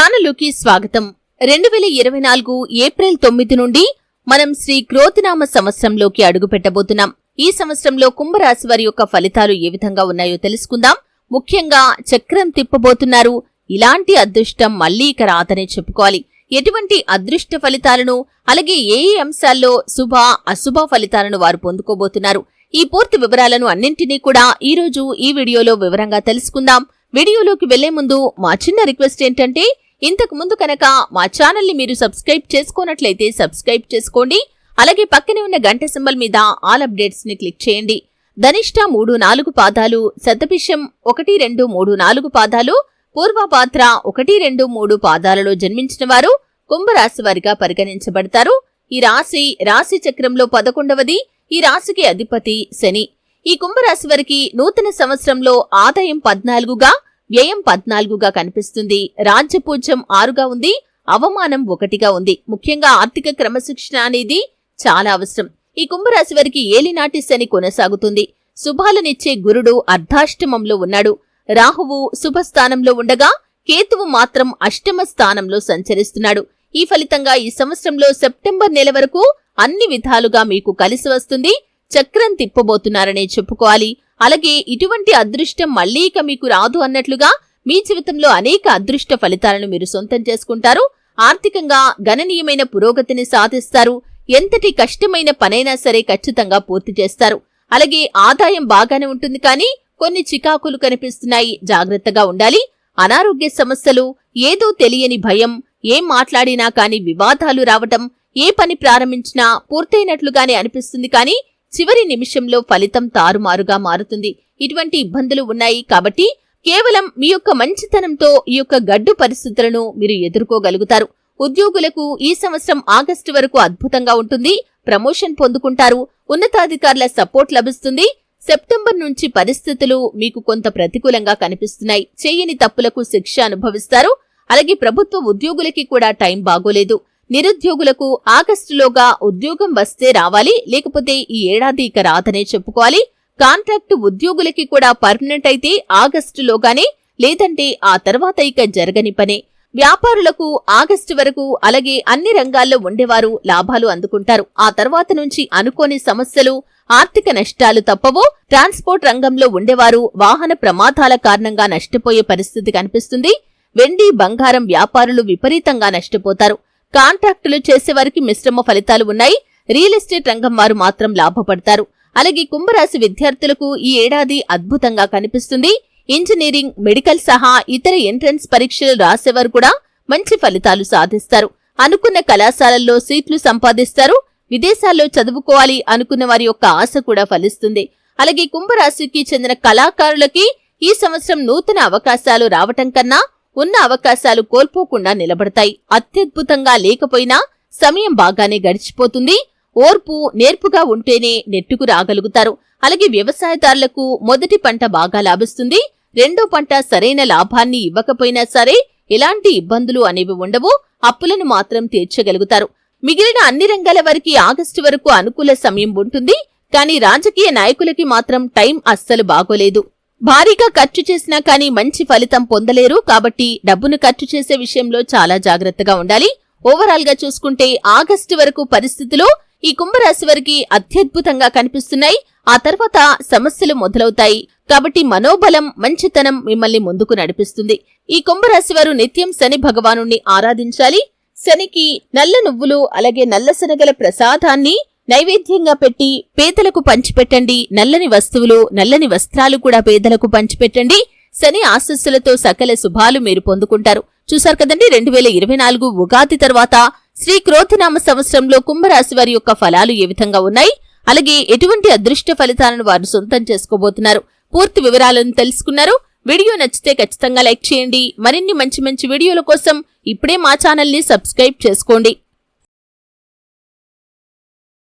ఛానల్లోకి స్వాగతం. రెండు వేల ఇరవై నాలుగు ఏప్రిల్ తొమ్మిది నుండి మనం శ్రీ క్రోతినామ సంవత్సరంలోకి అడుగు పెట్టబోతున్నాం ఈ సంవత్సరంలో కుంభరాశి వారి యొక్క ఫలితాలు ఏ విధంగా ఉన్నాయో తెలుసుకుందాం. ముఖ్యంగా చక్రం తిప్పబోతున్నారు. ఇలాంటి అదృష్టం మళ్ళీ ఇక రాదనే చెప్పుకోవాలి. ఎటువంటి అదృష్ట ఫలితాలను అలాగే ఏ ఏ అంశాల్లో శుభ అశుభ ఫలితాలను వారు పొందుకోబోతున్నారు. ఈ పూర్తి వివరాలను అన్నింటినీ కూడా ఈ రోజు ఈ వీడియోలో వివరంగా తెలుసుకుందాం. వీడియోలోకి వెళ్ళే ముందు మా చిన్న రిక్వెస్ట్ ఏంటంటే ఇంతకు ముందు కనుక మా ఛానల్ని మీరు సబ్స్క్రైబ్ చేసుకోనట్లయితే సబ్స్క్రైబ్ చేసుకోండి. అలాగే పక్కనే ఉన్న గంట సింబల్ మీద ఆల్ అప్డేట్స్ని క్లిక్ చేయండి. ధనిష్ట మూడు నాలుగు పాదాలు శతభిషం ఒకటి రెండు మూడు నాలుగు పాదాలు పూర్వపాత్ర ఒకటి రెండు మూడు పాదాలలో జన్మించిన వారు కుంభరాశి వారిగా పరిగణించబడతారు. ఈ రాశి రాశి చక్రంలో పదకొండవది ఈ రాశికి అధిపతి శని. ఈ కుంభరాశి వారికి నూతన సంవత్సరంలో ఆదాయం పద్నాలుగుగా వ్యయం పద్నాలుగుగా కనిపిస్తుంది. రాజ్యపూజ్యం ఆరుగా ఉంది. అవమానం ఒకటిగా ఉంది. ముఖ్యంగా ఆర్థిక క్రమశిక్షణ అనేది చాలా అవసరం. ఈ కుంభరాశి వారికి ఏలినాటి శని కొనసాగుతుంది. శుభాలనిచ్చే గురుడు అర్ధాష్టమంలో ఉన్నాడు. రాహువు శుభస్థానంలో ఉండగా కేతువు మాత్రం అష్టమ స్థానంలో సంచరిస్తున్నాడు. ఈ ఫలితంగా ఈ సంవత్సరంలో సెప్టెంబర్ నెల వరకు అన్ని విధాలుగా మీకు కలిసి వస్తుంది. చక్రం తిప్పబోతున్నారనే చెప్పుకోవాలి. అలాగే ఇటువంటి అదృష్టం మళ్ళీ ఇక మీకు రాదు అన్నట్లుగా మీ జీవితంలో అనేక అదృష్ట ఫలితాలను మీరు సొంతం చేసుకుంటారు. ఆర్థికంగా గణనీయమైన పురోగతిని సాధిస్తారు. ఎంతటి కష్టమైన పనైనా సరే ఖచ్చితంగా పూర్తి చేస్తారు. అలాగే ఆదాయం బాగానే ఉంటుంది కానీ కొన్ని చికాకులు కనిపిస్తున్నాయి. జాగ్రత్తగా ఉండాలి. అనారోగ్య సమస్యలు ఏదో తెలియని భయం ఏం మాట్లాడినా కానీ వివాదాలు రావటం ఏ పని ప్రారంభించినా పూర్తయినట్లుగానే అనిపిస్తుంది కానీ చివరి నిమిషంలో ఫలితం తారుమారుగా మారుతుంది. ఇటువంటి ఇబ్బందులు ఉన్నాయి కాబట్టి కేవలం మీ యొక్క మంచితనంతో ఈ యొక్క గడ్డు పరిస్థితులను మీరు ఎదుర్కోగలుగుతారు. ఉద్యోగులకు ఈ సంవత్సరం ఆగస్టు వరకు అద్భుతంగా ఉంటుంది. ప్రమోషన్ పొందుకుంటారు. ఉన్నతాధికారుల సపోర్ట్ లభిస్తుంది. సెప్టెంబర్ నుంచి పరిస్థితులు మీకు కొంత ప్రతికూలంగా కనిపిస్తున్నాయి. చేయని తప్పులకు శిక్ష అనుభవిస్తారు. అలాగే ప్రభుత్వ ఉద్యోగులకి కూడా టైం బాగోలేదు. నిరుద్యోగులకు ఆగస్టులోగా ఉద్యోగం వస్తే రావాలి లేకపోతే ఈ ఏడాది ఇక రాదనే చెప్పుకోవాలి. కాంట్రాక్టు ఉద్యోగులకి కూడా పర్మనెంట్ అయితే ఆగస్టులోగానే లేదంటే ఆ తర్వాత ఇక జరగని పనే. వ్యాపారులకు ఆగస్టు వరకు అలాగే అన్ని రంగాల్లో ఉండేవారు లాభాలు అందుకుంటారు. ఆ తర్వాత నుంచి అనుకోని సమస్యలు ఆర్థిక నష్టాలు తప్పవో. ట్రాన్స్పోర్ట్ రంగంలో ఉండేవారు వాహన ప్రమాదాల కారణంగా నష్టపోయే పరిస్థితి కనిపిస్తుంది. వెండి బంగారం వ్యాపారులు విపరీతంగా నష్టపోతారు. కాంట్రాక్టులు చేసేవారికి మిశ్రమ ఫలితాలు ఉన్నాయి. రియల్ ఎస్టేట్ రంగం వారు మాత్రం లాభపడతారు. అలాగే కుంభరాశి విద్యార్థులకు ఈ ఏడాది అద్భుతంగా కనిపిస్తుంది. ఇంజనీరింగ్ మెడికల్ సహా ఇతర ఎంట్రన్స్ పరీక్షలు రాసేవారు కూడా మంచి ఫలితాలు సాధిస్తారు. అనుకున్న కళాశాలల్లో సీట్లు సంపాదిస్తారు. విదేశాల్లో చదువుకోవాలి అనుకున్న వారి యొక్క ఆశ కూడా ఫలిస్తుంది. అలాగే కుంభరాశికి చెందిన కళాకారులకి ఈ సంవత్సరం నూతన అవకాశాలు రావటం కన్నా ఉన్న అవకాశాలు కోల్పోకుండా నిలబడతాయి. అత్యద్భుతంగా లేకపోయినా సమయం బాగానే గడిచిపోతుంది. ఓర్పు నేర్పుగా ఉంటేనే నెట్టుకు రాగలుగుతారు. అలాగే వ్యవసాయదారులకు మొదటి పంట బాగా లాభిస్తుంది. రెండో పంట సరైన లాభాన్ని ఇవ్వకపోయినా సరే ఎలాంటి ఇబ్బందులు అనేవి ఉండవు. అప్పులను మాత్రం తీర్చగలుగుతారు. మిగిలిన అన్ని రంగాల వారికి ఆగస్టు వరకు అనుకూల సమయం ఉంటుంది. కానీ రాజకీయ నాయకులకి మాత్రం టైం అస్సలు బాగోలేదు. భారీగా ఖర్చు చేసినా కానీ మంచి ఫలితం పొందలేరు. కాబట్టి డబ్బును ఖర్చు చేసే విషయంలో చాలా జాగ్రత్తగా ఉండాలి. ఓవరాల్గా చూసుకుంటే ఆగస్టు వరకు పరిస్థితులు ఈ కుంభరాశి వారికి అత్యద్భుతంగా కనిపిస్తున్నాయి. ఆ తర్వాత సమస్యలు మొదలవుతాయి. కాబట్టి మనోబలం మంచితనం మిమ్మల్ని ముందుకు నడిపిస్తుంది. ఈ కుంభరాశి వారు నిత్యం శని భగవాను ఆరాధించాలి. శనికి నల్ల నువ్వులు అలాగే నల్ల శనగల ప్రసాదాన్ని నైవేద్యంగా పెట్టి పేదలకు పంచిపెట్టండి. నల్లని వస్తువులు నల్లని వస్త్రాలు కూడా పేదలకు పంచిపెట్టండి. శని ఆశస్సులతో సకల శుభాలు మీరు పొందుకుంటారు. చూశారు కదండి రెండు వేల ఇరవై నాలుగు ఉగాది తర్వాత శ్రీ క్రోధనామ సంవత్సరంలో కుంభరాశి వారి యొక్క ఫలాలు ఏ విధంగా ఉన్నాయి? అలాగే ఎటువంటి అదృష్ట ఫలితాలను వారు సొంతం చేసుకోబోతున్నారు? పూర్తి వివరాలను తెలుసుకున్నారు. వీడియో నచ్చితే ఖచ్చితంగా లైక్ చేయండి. మరిన్ని మంచి మంచి వీడియోల కోసం ఇప్పుడే మా ఛానల్ని సబ్స్క్రైబ్ చేసుకోండి.